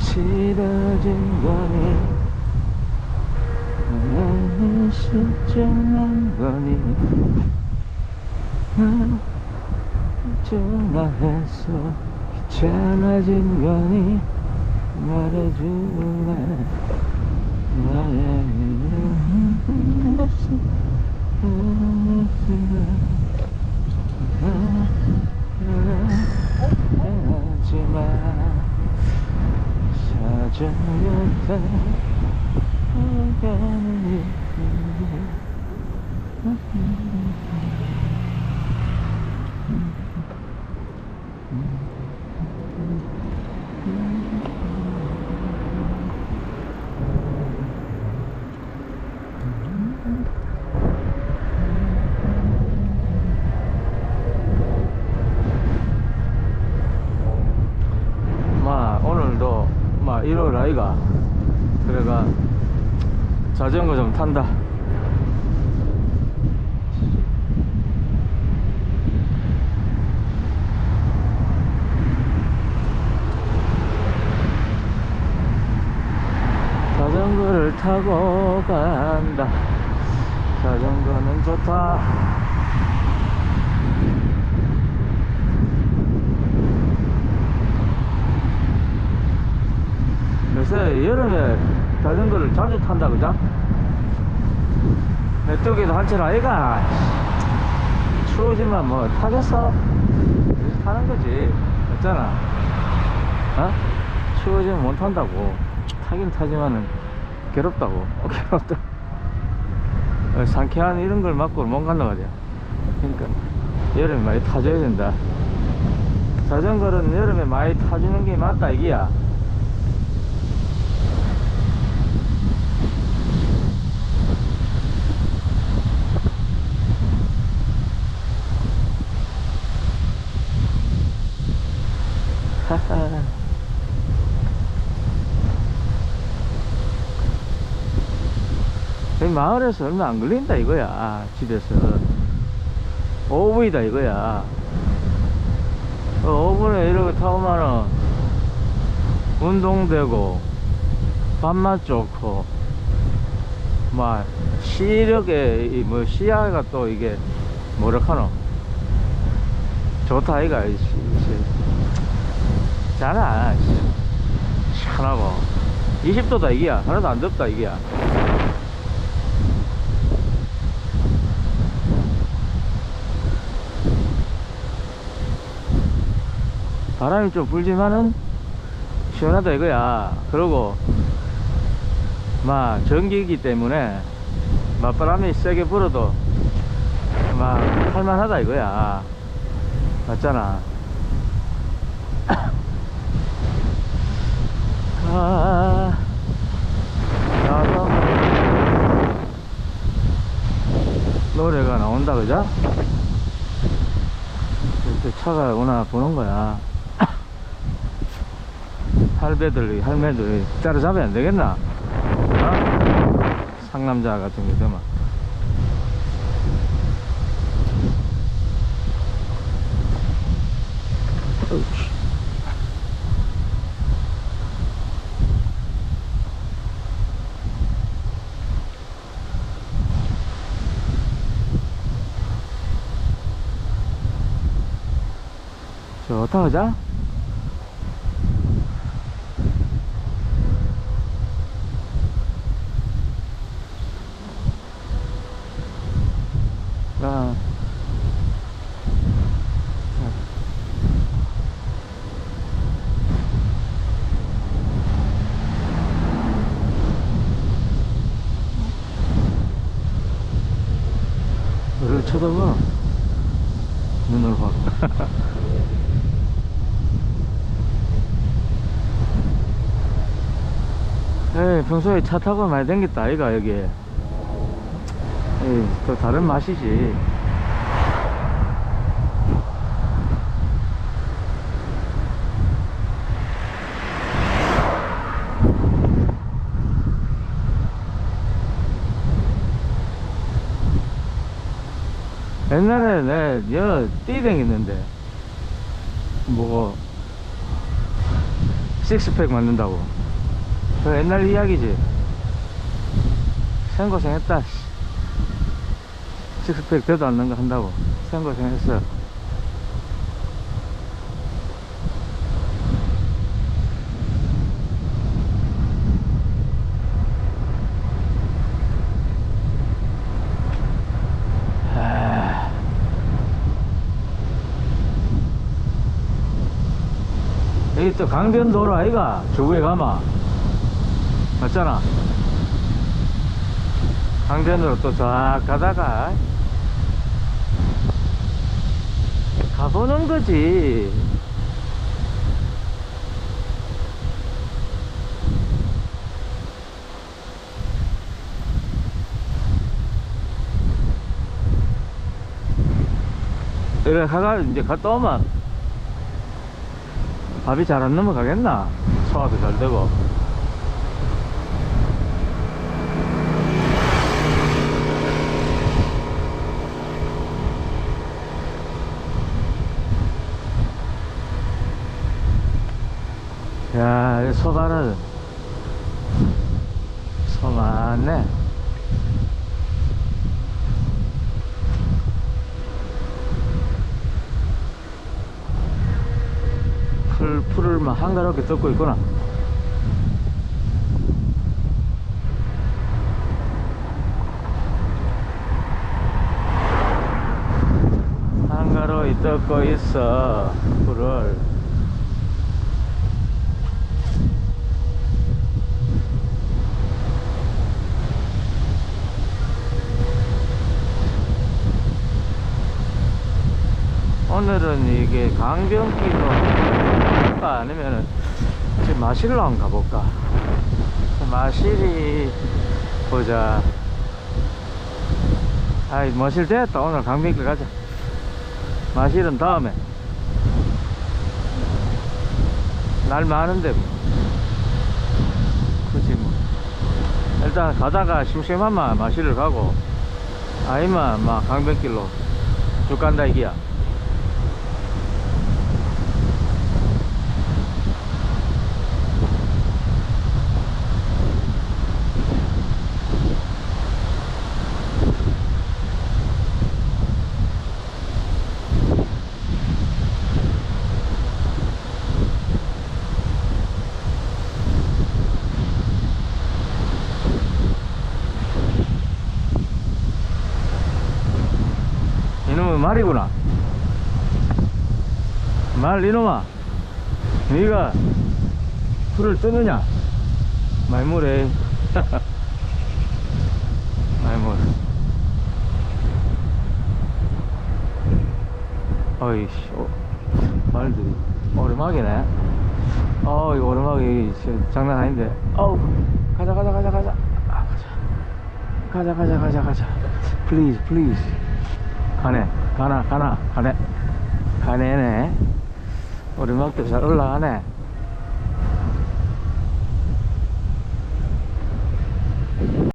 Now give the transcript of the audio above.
싫어진 거니 나는 실증난 거니 난 전화해서 귀찮아진 거니 말해줄래 나의 이름 없어 하지마 사정없다 가는 마 오늘도 마 일요일 아이가. 그래가 자전거 좀 탄다. 자전거를 타고 간다. 자전거는 좋다 요새 여름에 자전거를 자주 탄다 그죠? 메뚜기도 한철 아이가. 추워지면 뭐 타겠어? 타는 거지. 맞잖아 어? 추워지면 못 탄다고. 타긴 타지만은 괴롭다고. 어, 괴롭다. 어, 상쾌한 이런 걸 맞고 못 간다 말이야. 그러니까 여름에 많이 타줘야 된다. 자전거는 여름에 많이 타주는 게 맞다 이기야 하하. 마을에서 얼마 안 걸린다 이거야 집에서. 5분이다 이거야. 어, 5분에 이렇게 타고만은 운동되고 밥맛 좋고 막 시력에 이뭐 시야가 또 이게 뭐랄까노? 좋다 이가 이 시- 시- 잘아 시원하고. 20도다 이게야. 하나도 안 덥다 이게야. 바람이 좀 불지만은 시원하다 이거야. 그러고 막 전기이기 때문에 맞바람이 세게 불어도 막 할만하다 이거야. 맞잖아 아, 야경 노래가 나온다 그죠? 이렇게 차가 오나 보는 거야 할배들 할매들 따라잡아야 안 되겠나? 어? 상남자 같은 게 되면 어이 씨. 좋다 그자? 아. 너를 쳐다봐 눈을 확 에이 평소에 차 타고 많이 댕겼다 아이가 여기 에이 또 다른 맛이지. 옛날에 내여 띠댕 있는데 뭐 식스팩 만든다고 그 옛날 이야기지 생고생했다 씨. 식스팩 되도 않는 거 한다고 생고생했어 아. 여기 또 강변도로 아이가 저구에 가마 맞잖아 강변도로 또 쫙 가다가 가보는 거지 이래 가가 이제 갔다 오면 밥이 잘 안 넘어가겠나? 소화도 잘 되고. 야, 이 소바는 소 많네. 풀, 풀을 막 한가롭게 뜯고 있구나. 한가로이 뜯고 있어, 풀을. 오늘은 이게 강변길로 가볼까? 아니면은 지금 마실로 한번 가볼까? 마실이 보자. 아이 마실 됐다. 오늘 강변길 가자. 마실은 다음에. 날 많은데 뭐. 그치 뭐. 일단 가다가 심심하면 마실을 가고 아니면 막 강변길로 쭉 간다 이기야 말이구나. 말 이놈아 네가 풀을 뜨느냐? 말물에 말물 어이씨 어, 말들이 오르막이네. 어 이거 오르막이 장난 아닌데. 어우 가자 가자 가자 가자. 아, 가자. 가자 가자 가자 가자. 플리즈 플리즈 가네 가나 가나 가네. 가네네. 오르막도 잘 올라가네